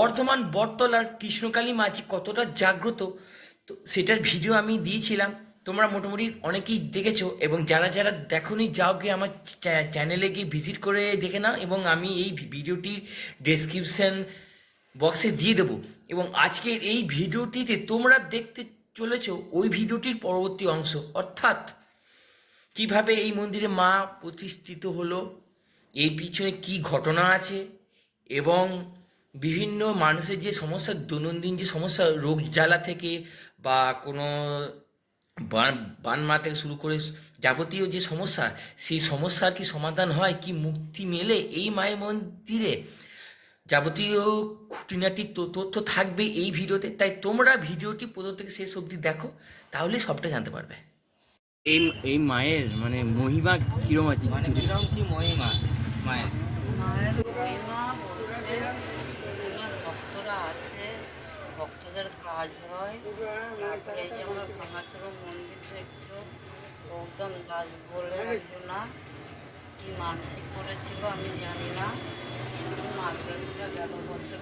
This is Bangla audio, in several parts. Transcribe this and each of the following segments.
বর্ধমান বটতলার কৃষ্ণকালী মাঝি কতটা জাগ্রত, তো সেটার ভিডিও আমি দিয়েছিলাম। তোমরা মোটামুটি অনেকেই দেখেছ এবং যারা যারা দেখোনি, যাও গিয়ে আমার চ্যানেলে গিয়ে ভিজিট করে দেখে নাও এবং আমি এই ভিডিওটির ডেসক্রিপশন বক্সে দিয়ে দেবো। এবং আজকের এই ভিডিওটিতে তোমরা দেখতে চলেছো ওই ভিডিওটির পরবর্তী অংশ। অর্থাৎ কীভাবে এই মন্দিরে মা প্রতিষ্ঠিত হলো এই পিছনে কি ঘটনা আছে এবং বিভিন্ন মানুষের যে সমস্যা দৈনন্দিন যে সমস্যা রোগ জ্বালা থেকে বা কোনো বান বানমা থেকে শুরু করে যাবতীয় যে সমস্যা সেই সমস্যার কি সমাধান হয় কি মুক্তি মেলে? এই মায়ের মন্দিরে যাবতীয় খুঁটিনাটি তো- তথ্য থাকবে এই ভিডিওতে। তাই তোমরা ভিডিওটি প্রথম থেকে শেষ অবধি দেখো তাহলে সবটা জানতে পারবে। এই এই মায়ের মানে মহিমা কিরম আছে? মানে কিরম কি মহিমা মায়ের? মায়ের মহিমা বলতে এখানে ভক্তরা আসে ভক্তদের কাজ হয়। তারপরে যে আমরা ভাঙাচোর মন্দির দেখছ গৌতম দাস বলে একজনা কি মানসিক করেছিল আমি জানি না কিন্তু গেল বছর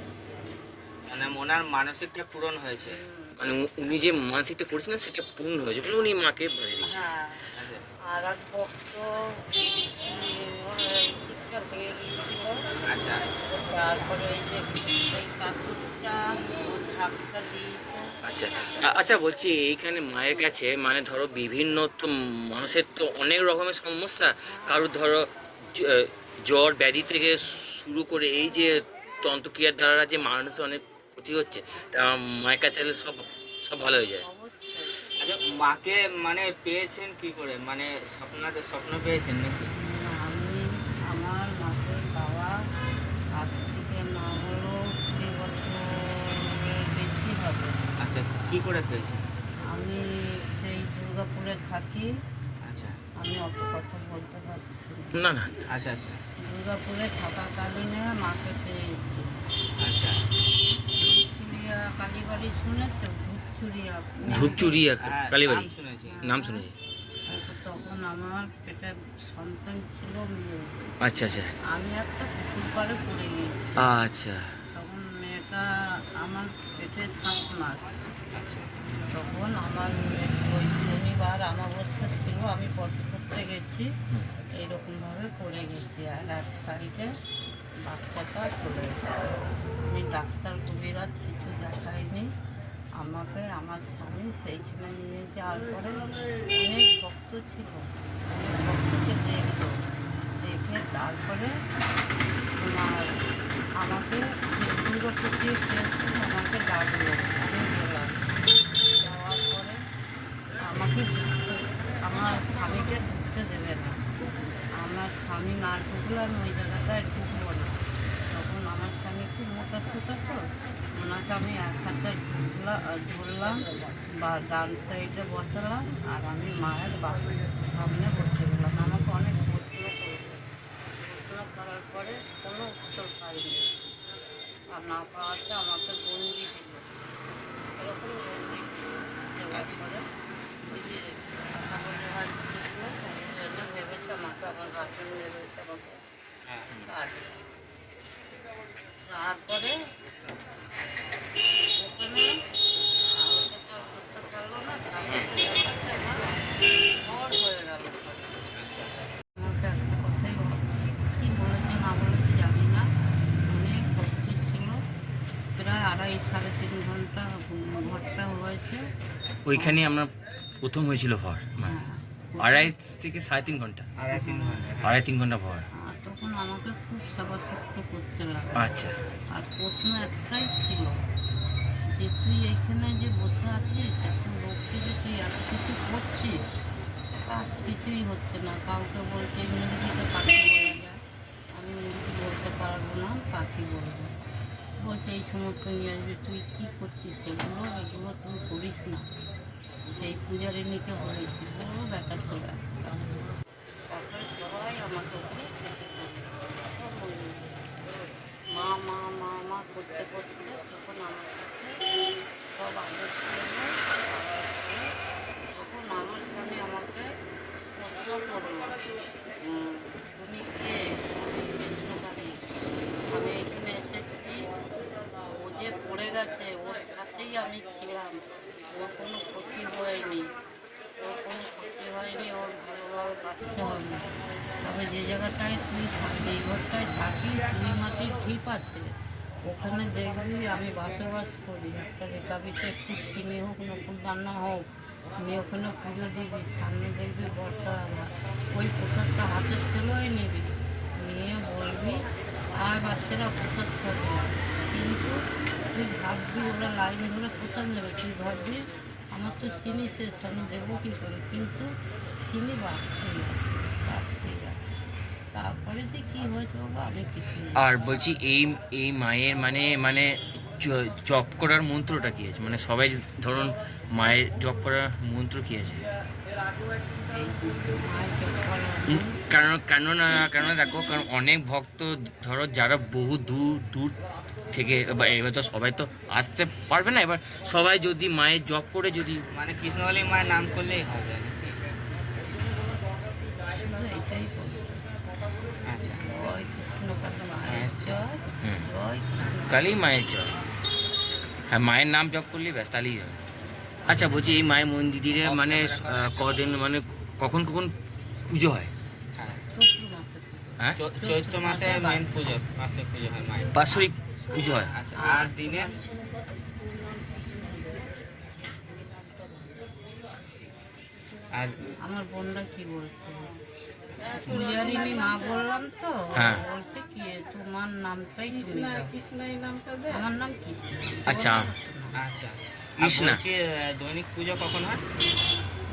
মানে ওনার মানসিকটা পূরণ হয়েছে। মানে উনি যে মানসিকটা করেছিলেন সেটা পূর্ণ হয়েছে বলে উনি মাকে বাড়ি দিয়েছেন। হ্যাঁ। আচ্ছা। আর এক ভক্ত ভেঙে গিয়েছিল আচ্ছা। তারপরে এই যে এই কাশুরটা ঢাকটা দিয়েছে। আচ্ছা। আচ্ছা বলছি এইখানে মায়ের কাছে মানে ধরো বিভিন্ন তো মানুষের তো অনেক রকমের সমস্যা। কারোর ধরো জ্বর ব্যাধি থেকে শুরু করে এই যে তন্ত্রক্রিয়ার দ্বারা যে মানুষ অনেক ক্ষতি হচ্ছে তা মায়ের কাছে সব সব ভালো হয়ে যায়। আচ্ছা মাকে মানে পেয়েছেন কি করে? মানে স্বপ্নাতে স্বপ্ন পেয়েছেন নাকি আমি আমার মাকে বাবা আজ থেকে না হলো কুড়ি বছরের বেশি হবে আচ্ছা কি করে পেয়েছেন আমি সেই দুর্গাপুরে থাকি। আচ্ছা। আমি অত কথা বলতে পারছি না। না আচ্ছা আচ্ছা। দুর্গাপুরে থাকাকালীনে মাকে পেয়েছি। আচ্ছা। ধূপচুরিয়া কালীবাড়ি শুনেছো? ধূপচুরিয়া ধূপচুরিয়া হ্যাঁ, কালীবাড়ি। শুনেছি। নাম শুনেছি। তো তখন আমার পেটে সন্তান ছিল আচ্ছা আচ্ছা। আমি একটা পুকুর পাড়ে পড়ে গিয়েছি। আচ্ছা। তখন মেয়েটা আমার পেটে সাত মাস। তখন আমার ওই শনিবার আমাবস্যা ছিল, আমি পট করতে গেছি। এইরকমভাবে পড়ে গেছি আর এক সাইডে বাচ্চাটা চলে গেছে। আমি ডাক্তার কবিরাজ কিছু দেখাইনি। আমাকে, আমার স্বামী সেইখানে নিয়ে যাওয়ার পরে অনেক ভক্ত ছিল। ভক্তকে দেখল, দেখে তারপরে তোমার আমাকে দুর্গাপুর দিয়ে আমাকে ডাকলো। আমি গেলাম যাওয়ার পরে আমাকে ঢুকতে আমার স্বামীকে ঢুকতে দেবে না আমার স্বামী না ওই জায়গাটায় ঢুকবো না। তখন আমার স্বামী খুব মোটা ছোটা তো ওনাকে আমি এক হাতে ঢুকলাম ধরলাম বা ডান সাইডে বসালাম আর আমি মায়ের বা- সামনে বসে গেলাম। আমাকে অনেক প্রশ্ন করল প্রশ্ন করার পরে কোনো উত্তর পাইনি। আর না পাওয়াতে আমাকে বন্দি দিল। এরকম বন্দি দেওয়ার পরে ওই যে কথা বলে ভেবেছে আমাকে আমার গার্জেন ভেবেছে আমাকে তারপরে ওখানে হয়ে আড়াই সাড়ে তিন ঘণ্টা ঘরটা হয়েছে ওইখানে আমরা প্রথম হয়েছিল ভর হ্যাঁ। আড়াই থেকে সাড়ে তিন ঘণ্টা। আর তিন ঘণ্টা। আড়াই তিন ঘণ্টা ভর। লাগল আচ্ছা। আর প্রশ্ন একটাই ছিল যে তুই এইখানে যে বসে আছিস একটা লোককে যে তুই এত কিছু করছিস কাজ কিছুই হচ্ছে না। কাউকে বলছে মুরগিকে পাখি বলে যায় আমি মুরগি বলতে পারব না পাখি বলব। বলছে এই সমস্ত নিয়ে আসবে তুই কী করছিস? সেগুলো এগুলো তুই করিস না। সেই পূজারিনীকে বলেছিল ও বেটা ছিল তারপরে সবাই আমাকে মা মা মা করতে করতে তখন আমার কাছে সব আদর তখন আমার স্বামী আমাকে প্রশ্ন করল তুমি কে? আমি এখানে এসেছি, ও যে পড়ে গেছে, ওর সাথেই আমি ছিলাম, ওর কোনো ক্ষতি হয়নি, ওর কোনো ক্ষতি হয়নি, ওর ভালোভাবে বাচ্চা হয়নি। তবে যে জায়গাটায় তুই থাকি আছে ওখানে দেখবি আমি বসবাস করি, একটা রেকাবিতে একটু চিনি হোক নকুল রান্না হোক নিয়ে ওখানে পুজো দিবি, সামনে দেখবি বর্ষা ওই প্রসাদটা হাতে তুলোই নিবি। নিয়ে বলবি, আর বাচ্চারা প্রসাদ খাবে কিন্তু তুই ভাববি, ওরা লাইন ধরে প্রসাদ নেবে। তুই ভাববি, আমার তো চিনি শেষ, আমি দেবো কী করে? কিন্তু চিনি বাদ ঠিক আছে বাদ ঠিক আছে তারপরে যে কী হয়েছে বাবা আমি কিছু আর বলছি এই এই মায়ের মানে মানে জপ করার মন্ত্রটা কি আছে? মানে সবাই ধরুন মায়ের জপ করার মন্ত্র কি আছে? কারণ কেননা কেননা দেখো কারণ অনেক ভক্ত ধরো যারা বহু দূর দূর থেকে এবার তো সবাই তো আসতে পারবে না এবার সবাই যদি মায়ের জপ করে যদি মানে কৃষ্ণকালী মায়ের নাম করলেই হবে আচ্ছা। কালী মায়ের আচ্ছা। জয় মায়ের হ্যাঁ মায়ের নাম জপ করলেই ব্যাস তাহলেই হবে আচ্ছা বলছি এই মায়ের মন্দিরে মানে কদিন মানে কখন কখন পুজো হয়? হ্যাঁ। চৈত্র মাসে। হ্যাঁ? চৈ- চৈত্র মাসে মেন পুজো মাসে পুজো হয় মায়ের। বাৎসরিক পুজো হয়। আচ্ছা আর দিনে আর আমার বোনরা কি বলছে? পূজারিনী মা বললাম তো হ্যাঁ। বলছে কি তোমার নামটাই দাও। আমার নাম কৃষ্ণ। আচ্ছা। আচ্ছা। আর কৃষ্ণা। দৈনিক পুজো কখন হয়?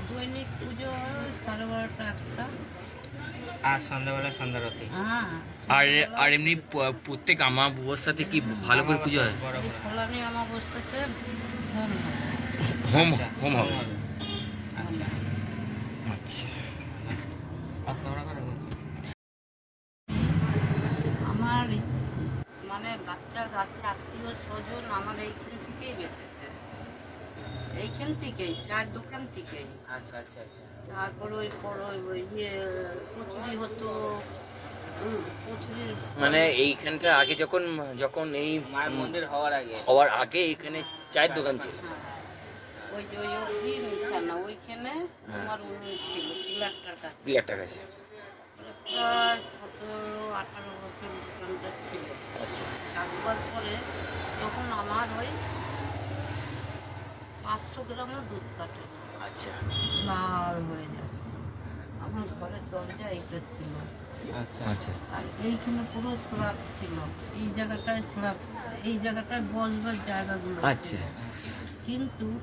দৈনিক পুজো সাড়ে বারোটা একটা। আর সন্ধ্যাবেলা সন্ধ্যারতি হ্যাঁ। আর আর এমনি প্রত্যেক আমাবস্যাতে কি ভালো করে পুজো হয়। ফলানি অমাবস্যাতে হোম হোম আচ্ছা, হোম হবে আচ্ছা আচ্ছা আর তোমরা করে বলছি। আমার মানে বাচ্চা কাচ্চা আত্মীয় স্বজন আমার এইখান থেকেই বেঁচেছে। এইখান থেকেই চার দোকান থেকেই। আচ্ছা আচ্ছা আচ্ছা। তারপর ওই পর ওই ইয়ে কচুরি হতো। মানে এইখানকার আগে যখন যখন এই মায়ের মন্দির হওয়ার আগে। হওয়ার আগে এখানে চায়ের দোকান ছিল। হ্যাঁ। ওই যে ওই অবধি নিশানা ওইখানে ছিল পিলারটার কাছে। পিলারটার কাছে? প্রায় সতেরো আঠারো বছর দোকানটা ছিল। আচ্ছা। থাকবার পরে তখন আমার ওই পাঁচশো গ্রামও দুধ কাটে। আচ্ছা। লাল হয়ে যাচ্ছে। আমার ঘরের দরজা এইটা ছিল। আচ্ছা। আচ্ছা। আর এইখানে পুরো স্ল্যাব ছিল। এই জায়গাটায় স্ল্যাব এই জায়গাটায় বসবার জায়গাগুলো। আচ্ছা। কিন্তু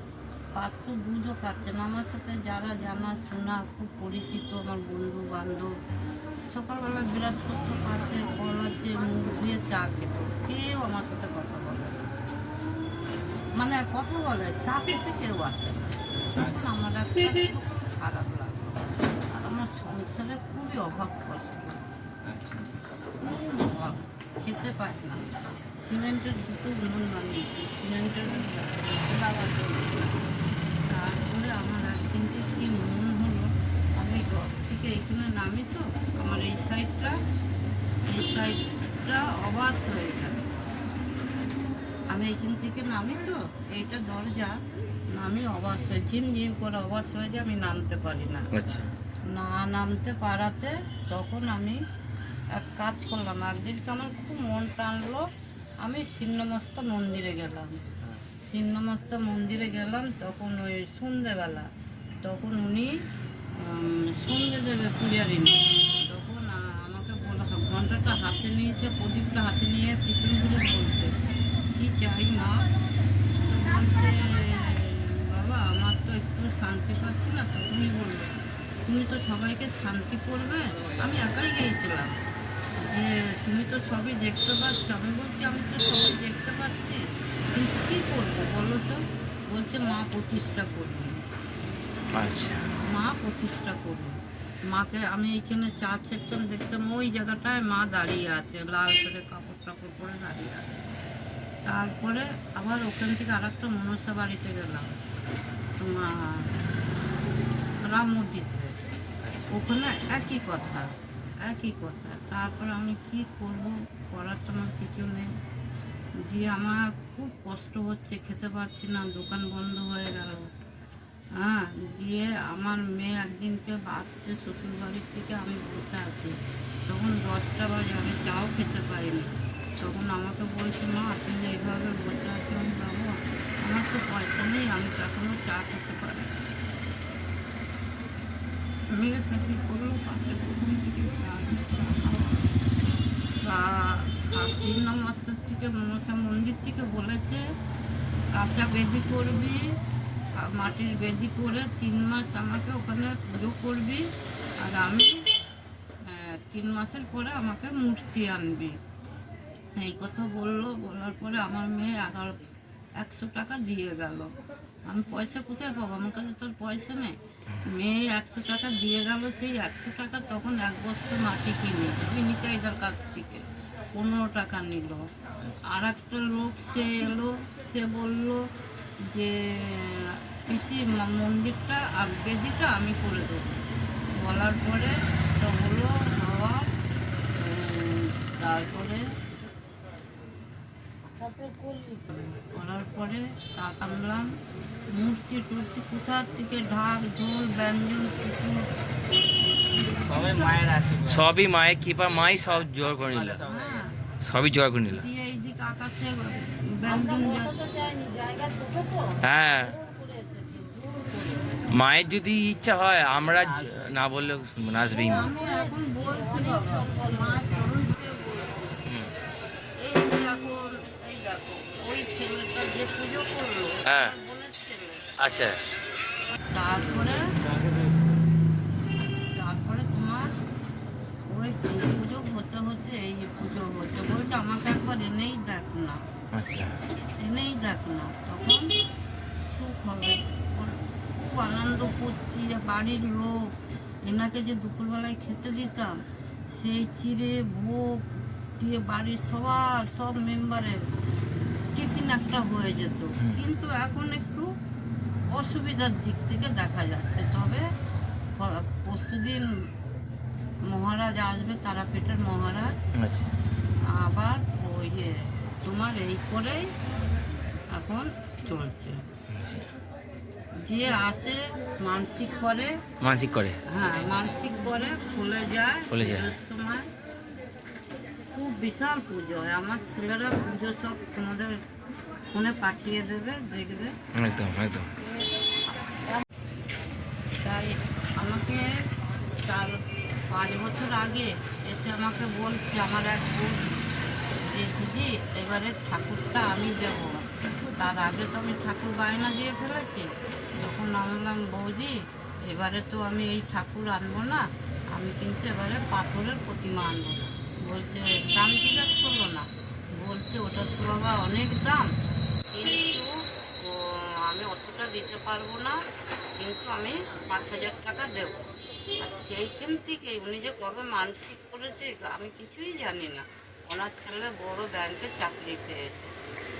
পাঁচশো দুধও কাটছে না। আমার সাথে যারা জানা শোনা খুব পরিচিত আমার বন্ধু বান্ধব সকালবেলা বৃহস্পত্র পাশে কল আছে মুখ দিয়ে চা খেত। কেউ আমার সাথে কথা বলে মানে কথা বলে চা খেতে কেউ আসে না। তখন আমার একটা খারাপ লাগল আর আমার সংসারে খুবই অভাব কষ্ট আচ্ছা। অভাব। খেতে পাই না। সিমেন্টের দুটো উনুন বানিয়েছি সিমেন্টের লাগাতে তারপরে আমার একদিনকে কি মন হলো আমি ঘর থেকে এখানে নামি তো আমার এই সাইডটা এই সাইডটা অবাধ হয়ে গেল আমি এখান থেকে নামি তো এইটা দরজা আমি অবাস হয়ে ঝিম ঝিম করে অবাস হয়ে যায় আমি নামতে পারি না। আচ্ছা। না নামতে পারাতে তখন আমি এক কাজ করলাম একদিনকে আমার খুব মন টানলো আমি ছিন্নমস্তা মন্দিরে গেলাম। ছিন্নমস্তা মন্দিরে গেলাম তখন ওই সন্ধেবেলা তখন উনি সন্ধে দেবে পূজারিনী তখন আমাকে বলা ঘন্টাটা হাতে নিয়েছে প্রদীপটা হাতে নিয়ে পিছন ঘুরে বলছে কি চাই মা তো বলছে বাবা আমার তো একটু শান্তি পাচ্ছি না তখনই বলল। তুমি তো সবাইকে শান্তি করবে আমি একাই গিয়েছিলাম। যে তুমি তো সবই দেখতে পাচ্ছ আমি বলছি আমি তো সবই দেখতে পাচ্ছি। কিন্তু কী করব বলো তো? বলছে মা প্রতিষ্ঠা করবে। আচ্ছা। মা প্রতিষ্ঠা করবে। মাকে আমি এইখানে চা ছেড়তাম দেখতাম ওই জায়গাটায় মা দাঁড়িয়ে আছে লাল করে কাপড় টাপড় পরে দাঁড়িয়ে আছে। তারপরে আবার ওখান থেকে আর একটা মনসা বাড়িতে গেলাম, তোমার রাম মন্দিরে। ওখানে একই কথা একই কথা। তারপর আমি কি করব করার তো আমার কিছু নেই। যে আমার খুব কষ্ট হচ্ছে, খেতে পারছি না, দোকান বন্ধ হয়ে গেল। হ্যাঁ দিয়ে আমার মেয়ে একদিনকে আসছে শ্বশুর বাড়ির থেকে, আমি বসে আছি। তখন দশটা বাজে, আমি চাও খেতে পারিনি। তখন আমাকে বলছে, মা, তুমি এইভাবে বসে আছো, আমি বাবু আমার তো পয়সা নেই, আমি তো এখনও চা খেতে পারি না। মেয়ে থাকি করল, পাশে প্রথম থেকে চা চা আশির মাস্টার থেকে মনসা মন্দির থেকে বলেছে, কাঁচা বেদি করবি মাটির বেদি করে তিন মাস আমাকে ওখানে পুজো করবি, আর আমি তিন মাসের পরে আমাকে মূর্তি আনবি এই কথা বলল, বলার পরে আমার মেয়ে এগারো, একশো টাকা দিয়ে গেল। আমি পয়সা কোথায় পাবো? আমার কাছে তোর পয়সা নেই। মেয়ে একশো টাকা দিয়ে গেল, সেই একশো টাকা তখন এক বস্তা মাটি কিনে, বিনিতাইদার কাছ থেকে পনেরো টাকা নিল। আর একটা লোক সে এলো, সে বলল যে, পিসি মন্দিরটা আর বেদিটা আমি করে দেবো। বলার পরে তো হলো হাওয়া তারপরে করার পরে টাকা আনলাম মূর্তি টুর্তি কোথার থেকে? ঢাক ঢোল ব্যঞ্জন সবই মায়ের কৃপা মাই সব জোর করে নিল। হ্যাঁ সবই জোর করে নিল। হ্যাঁ। মায়ের যদি ইচ্ছা হয় আমরা না বললেও নাচবেই মা। হ্যাঁ। আচ্ছা। তারপরে তারপরে তোমার ওই পুজো হতে হতে এই পুজো হতে বলছে আমাকে একবার এনেই দেখ না। আচ্ছা। এনেই দেখ না। তখন সুখ হবে। খুব আনন্দ করছি বাড়ির লোক এনাকে যে দুপুরবেলায় খেতে দিতাম সেই চিড়ে ভোগ দিয়ে বাড়ির সবার সব মেম্বারের টিফিন একটা হয়ে যেত। কিন্তু এখন একটু অসুবিধার দিক থেকে দেখা যাচ্ছে। তবে পরশুদিন মহারাজ আসবে তারাপীঠের মহারাজ। আচ্ছা। আবার ওই তোমার এই করেই এখন চলছে। আচ্ছা। যে আসে মানসিক করে মানসিক করে। হ্যাঁ মানসিক করে খুলে যায় খুলে যায়। সময়। খুব বিশাল পুজো হয়। আমার ছেলেরা পুজো সব তোমাদের ফোনে পাঠিয়ে দেবে দেখবে। একদম একদম। তাই আমাকে চার পাঁচ বছর আগে এসে আমাকে বলছে আমার এক বোন যে দিদি এবারে ঠাকুরটা আমি দেব। তার আগে তো আমি ঠাকুর বায়না দিয়ে ফেলেছি। তখন আমি বললাম বৌদি এবারে তো আমি এই ঠাকুর আনব না। আমি কিন্তু এবারে পাথরের প্রতিমা আনব বলছে, দাম জিজ্ঞেস করল না। বলছে ওটার তো বাবা অনেক দাম। কিন্তু আমি অতটা দিতে পারব না, কিন্তু আমি পাঁচ হাজার টাকা দেবো। আর সেইখান থেকে উনি যে কবে মানসিক করেছে, আমি কিছুই জানি না। ওনার ছেলে বড় ব্যাংকে চাকরি পেয়েছে।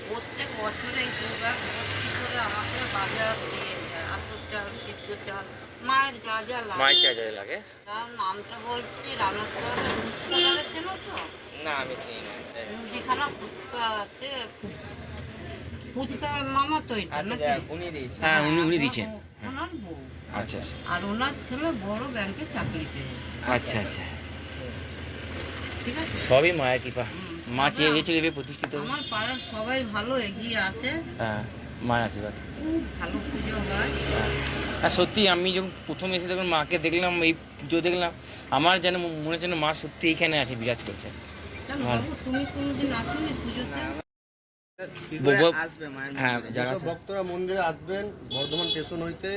প্রত্যেক বছরে এই দু ব্যাগ ভর্তি করে আমাকে বাজার দিয়ে যায় চাল, সিদ্ধ চাল। মায়ের যা যা মায়ের লাগে চা চা লাগে। তার নামটা বলছি রামেশ্বরের ফুচকা ছিল তো? না আমি চিনি না যেখানে ফুচকা আছে ফুচকা মামা তো এটা আচ্ছা উনি দিয়েছে। হ্যাঁ উনি উনি দিয়েছেন। ওনার বউ। আচ্ছা আচ্ছা। আর ওনার ছেলে বড় ব্যাংকে চাকরি পেয়েছে। আচ্ছা আচ্ছা। ঠিক আছে? সবই মায়ের কৃপা। মা চেয়ে গেছিল প্রতিষ্ঠিত। আমার পাড়ার সবাই ভালো এগিয়ে আসে হ্যাঁ। মায়ের আশীর্বাদ। ভালো পুজো হয়। আর সত্যি আমি যখন প্রথম এসে যখন মাকে দেখলাম এই পুজো দেখলাম আমার যেন মনে হচ্ছে মা সত্যি এখানে আছে বিরাজ করছে। হ্যাঁ যারা ভক্তরা মন্দিরে আসবেন বর্ধমান স্টেশন হইতে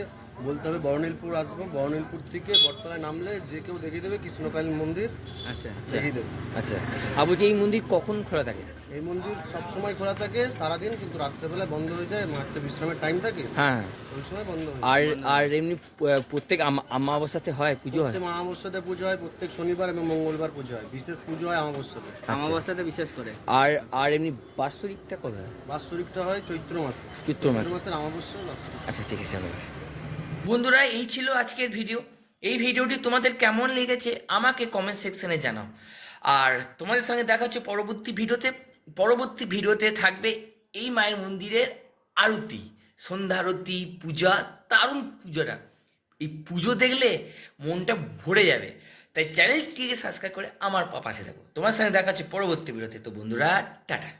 বলতে হবে বর্ণিলপুর আসব বর্ণিলপুর থেকে বটতলায় নামলে যে কেউ দেখিয়ে দেবে কৃষ্ণকালী মন্দির আচ্ছা দেখিয়ে দেবে। আচ্ছা। আর বলছি এই মন্দির কখন খোলা থাকে? এই মন্দির সবসময় খোলা থাকে সারাদিন কিন্তু রাত্রেবেলা বন্ধ হয়ে যায় মাঠে বিশ্রামের টাইম থাকে। হ্যাঁ। ওই সময় বন্ধ হয়ে আর আর এমনি প্রত্যেক আমা- আমাবস্যাতে হয় পুজো হয়? প্রত্যেক অমাবস্যাতে পুজো হয় প্রত্যেক শনিবার এবং মঙ্গলবার পুজো হয়। বিশেষ পুজো হয় অমাবস্যাতে অমাবস্যাতে বিশেষ করে। আর আর এমনি বাৎসরিকটা কবে হয়? বাৎসরিকটা হয় চৈত্র মাসে। চৈত্র মাসে। চৈত্র মাসের অমাবস্যা আচ্ছা ঠিক আছে চলো বন্ধুরা, এই ছিল আজকের ভিডিও এই ভিডিওটি তোমাদের কেমন লেগেছে আমাকে কমেন্ট সেকশনে জানাও। আর তোমাদের সঙ্গে দেখা হচ্ছে পরবর্তী ভিডিওতে পরবর্তী ভিডিওতে থাকবে এই মায়ের মন্দিরের আরতি। সন্ধ্যা আরতি, পূজা, দারুণ পুজোটা। এই পুজো দেখলে মনটা ভরে যাবে। তাই চ্যানেলটিকে সাবস্ক্রাইব করে আমার পাশে থাকো। তোমার সঙ্গে দেখা হচ্ছে পরবর্তী ভিডিওতে তো বন্ধুরা, টাটা।